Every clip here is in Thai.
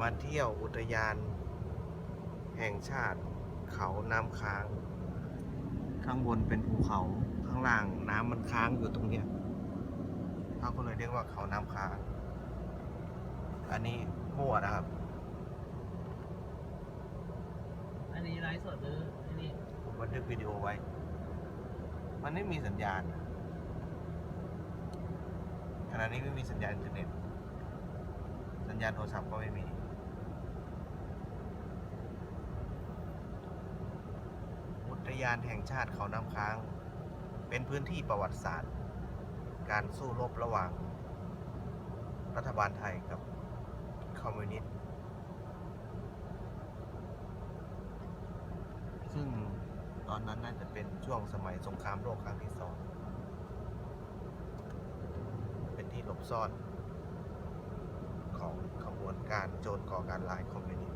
มาเที่ยวอุทยาน แห่งชาติเขาน้ำค้าง ข้างบนเป็นภูเขาข้างล่างน้ำมันค้างอยู่ตรงเนี้ยเขาก็เลยเรียกว่าเขาน้ำค้าง อันนี้มั่วนะครับ อันนี้ไลฟ์สดหรืออันนี้ผมบันทึกวิดีโอไว้ มันไม่มีสัญญาณขณะนี้ไม่มีสัญญาณอินเทอร์เน็ต สัญญาณโทรศัพท์ก็ไม่มี อุ ทยานแห่งชาติเขาน้ำค้าง เป็นพื้นที่ประวัติศาสตร์ การสู้รบระหว่าง รัฐบาลไทยกับคอมมิวนิสต์ ซึ่งตอนนั้นน่าจะเป็นช่วงสมัยสงครามโลกครั้งที่สอง เป็นที่หลบซ่อนของขบวนการโจรก่อการร้ายคอมมิวนิสต์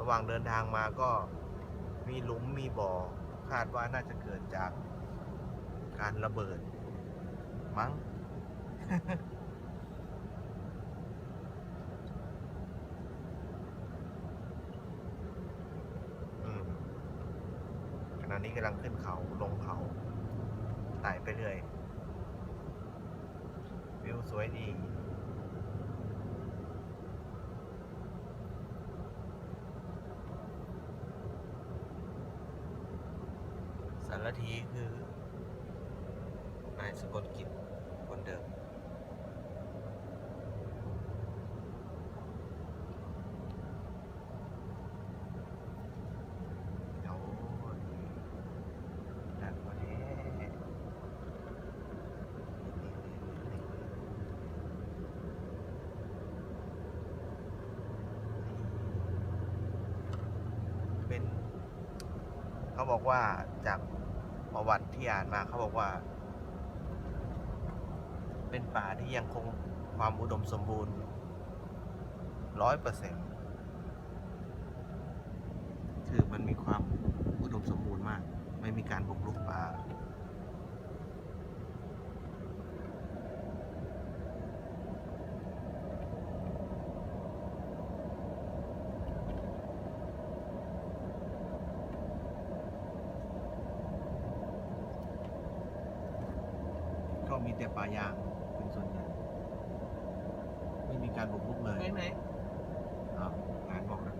ระหว่างเดินทางมาก็มีหลุมมีบ่อ คาดว่าน่าจะเกิดจากการระเบิด มั้ง ขณะนี้กำลังขึ้นเขาลงเขาไต่ไปเรื่อย วิวสวยดี สาทีคือนายสกลกิจคนเดิม เดี๋ยวนั่นพอดีเป็น เขาบอกว่าจาก ประวัติที่อ่านมาเขาบอกว่า เป็นป่าที่ยังคงความอุดมสมบูรณ์ร้อยเปอร์เซ็นต์คือมันมีความอุดมสมบูรณ์มาก ไม่มีการบุกรุกป่า ก็ มีแต่ป่ายางเป็นส่วนใหญ่ไม่มีการบุกรุกเลยไปไหนอ้าวงานบอกนะอ่าเดี๋ยวแป๊บนะ